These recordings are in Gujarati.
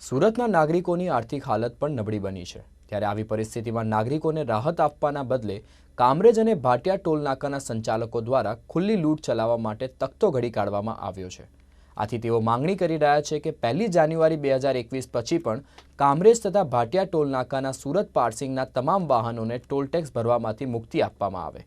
સુરતના નાગરિકોની આર્થિક હાલત પણ નબળી બની છે. ત્યારે આવી પરિસ્થિતિમાં નાગરિકોને રાહત આપવાના બદલે કામરેજ અને ભાટિયા ટોલ નાકાના સંચાલકો દ્વારા ખુલ્લી લૂંટ ચલાવવા માટે તખતો ઘડી કાઢવામાં આવ્યો છે. આથી તેઓ માંગણી કરી રહ્યા છે કે પહેલી જાન્યુઆરી બે હજાર એકવીસ પછી પણ કામરેજ તથા ભાટિયા ટોલ નાકાના સુરત પાર્સિંગના તમામ વાહનોને ટોલટેક્સ ભરવામાંથી મુક્તિ આપવામાં આવે.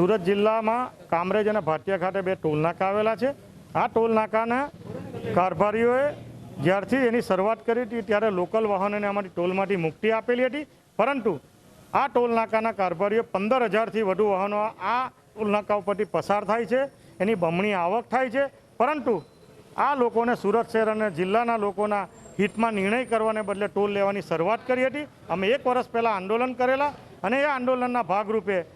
સુરત જિલ્લામાં કામરેજ અને ભાટિયા ખાતે બે ટોલ નાકા આવેલા છે. આ ટોલ નાકાના કારભારીઓએ જ્યારથી એની શરૂઆત કરી હતી ત્યારે લોકલ વાહનોને અમારી ટોલમાંથી મુક્તિ આપેલી હતી. પરંતુ આ ટોલ નાકાના કારભારીઓ પંદર હજારથી વધુ વાહનો આ ટોલ નાકા ઉપરથી પસાર થાય છે. એની બમણી આવક થાય છે. પરંતુ આ લોકોને સુરત શહેર અને જિલ્લાના લોકોના હિતમાં નિર્ણય કરવાને બદલે ટોલ લેવાની શરૂઆત કરી હતી. અમે એક વર્ષ પહેલાં આંદોલન કરેલા અને એ આંદોલનના ભાગરૂપે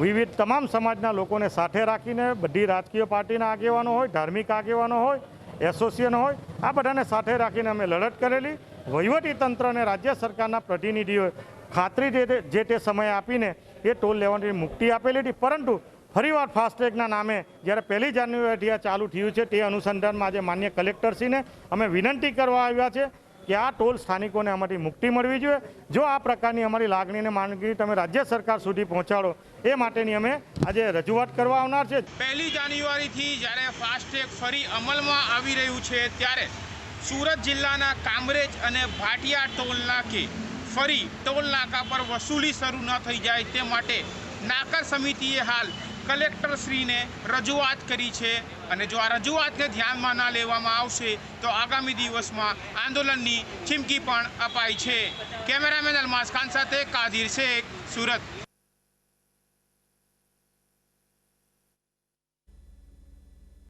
વિવિધ તમામ સમાજના લોકોને સાથે રાખીને બધી રાજકીય પાર્ટીના આગેવાનો હોય, ધાર્મિક આગેવાનો હોય, એસોસિએશન હોય, આ બધાને સાથે રાખીને અમે લડત કરેલી. વહીવટી તંત્ર અને રાજ્ય સરકારના પ્રતિનિધિઓએ ખાતરી જે તે- જે તે સમયે આપીને એ ટોલ લેવાની મુક્તિ આપેલી હતી. પરંતુ ફરીવાર ફાસ્ટેગના નામે જ્યારે પહેલી જાન્યુઆરીથી આ ચાલુ થયું છે, તે અનુસંધાનમાં આજે માન્ય કલેક્ટરશ્રીને અમે વિનંતી કરવા આવ્યા છે. કે આ ટોલ સ્થાનિકોને આમાંથી મુક્તિ મળવી જોઈએ. જો આ પ્રકારની અમારી લાગણીને માંગણી તમે રાજ્ય સરકાર સુધી પહોંચાડો, એ માટેની અમે આજે રજૂઆત કરવા આવનાર છે. પહેલી જાન્યુઆરીથી જ્યારે ફાસ્ટેગ ફરી અમલમાં આવી રહ્યું છે, ત્યારે સુરત જિલ્લાના કામરેજ અને ભાટિયા ટોલ નાકે ફરી ટોલ નાકા પર વસૂલી શરૂ ન થઈ જાય તે માટે નાકા સમિતિએ હાલ કલેક્ટરશ્રીને રજૂઆત કરી છે અને જો આ રજૂઆતને ધ્યાનમાં ના લેવામાં આવશે તો આગામી દિવસમાં આંદોલનની ચીમકી પણ અપાઈ છે. કેમેરામેન અલમાસ ખાન સાથે કાદિર શેખ, સુરત.